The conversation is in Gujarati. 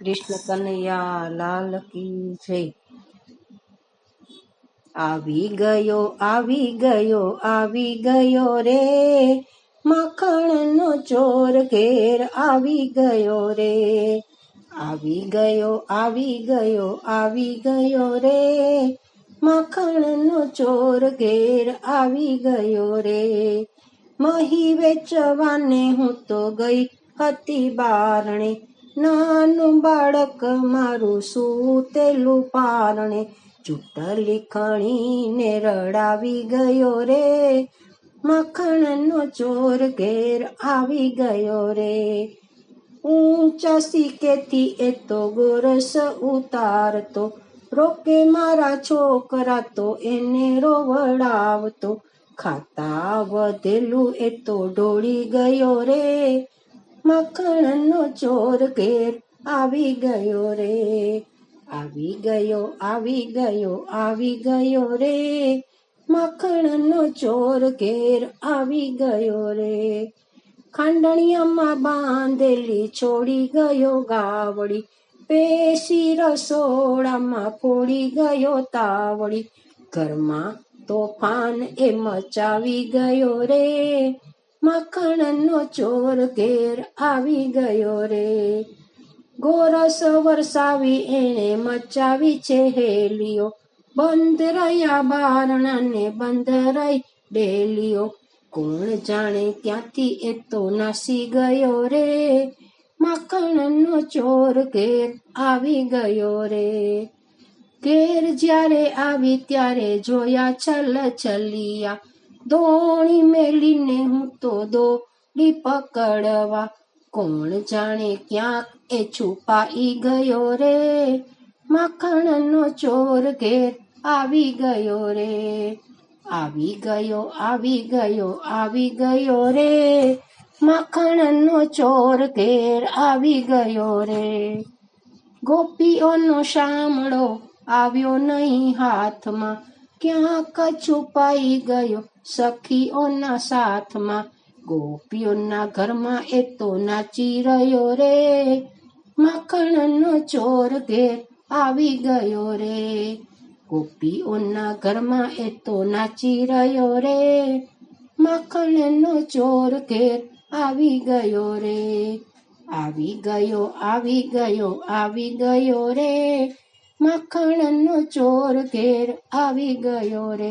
કૃષ્ણ કનૈયા લાલ કી જય. આવી ગયો આવી ગયો આવી ગયો રે. માખણનો ચોર ઘેર આવી ગયો રે. આવી ગયો આવી ગયો આવી ગયો રે. માખણનો ચોર ઘેર આવી ગયો રે. મહી વેચવાને હું તો ગઈ હતી બારણે. નાનું બાળક મારું સૂતેલું પારણે ચૂંટલી ખણીને રડાવી ગયો રે. મખણનો ચોર ઘેર આવી ગયો રે. ઊંચા સિકેથી એ તો ગોરસ ઉતારતો, રોકે મારા છોકરા તો એને રોવડાવતો. ખાતા વધેલું એ તો ઢોળી ગયો રે. મખણનો ચોર ઘેર આવી ગયો રે. આવી ગયો આવી ગયો આવી ગયો રે. મખણનો ચોર ઘેર આવી ગયો રે. ખાંડણિયામાં બાંધેલી છોડી ગયો ગાવડી. પેશી રસોડામાં ફોડી ગયો તાવડી. ઘરમાં તોફાન એ મચાવી ગયો રે. મખણનો ચોર ઘેર આવી ગયો રે. ગોરસ વરસાવી એને મચાવી છે હેલીઓ. બંધ રહ્યા બારણાને બંધ રહી ડેલીઓ. કોણ જાણે ક્યાંથી એ તો નાસી ગયો રે. માખણનો ચોર ઘેર આવી ગયો રે. ઘેર જ્યારે આવી ત્યારે જોયા છલ છલિયા દોણી મેલીને હું તો દોડી પકડવા. કોણ જાણે ક્યાંક એ છુપાઈ ગયો રે? માખણનો ચોર ઘેર આવી ગયો રે. આવી ગયો આવી ગયો આવી ગયો રે. માખણનો ચોર ઘેર આવી ગયો રે. ગોપીઓનો શામળો આવ્યો નહીં હાથમાં. ક્યાંક છુપાઈ ગયો. સખીઓના સાથમાં ગોપીઓના ઘરમાં એ તો નાચી રહ્યો રે માખણનો ચોર ઘેર આવી ગયો રે ગોપીઓના ઘરમાં એ તો નાચી રહ્યો રે માખણનો ચોર ઘેર આવી ગયો રે આવી ગયો આવી ગયો આવી ગયો રે માખણનો ચોર ઘેર આવી ગયો રે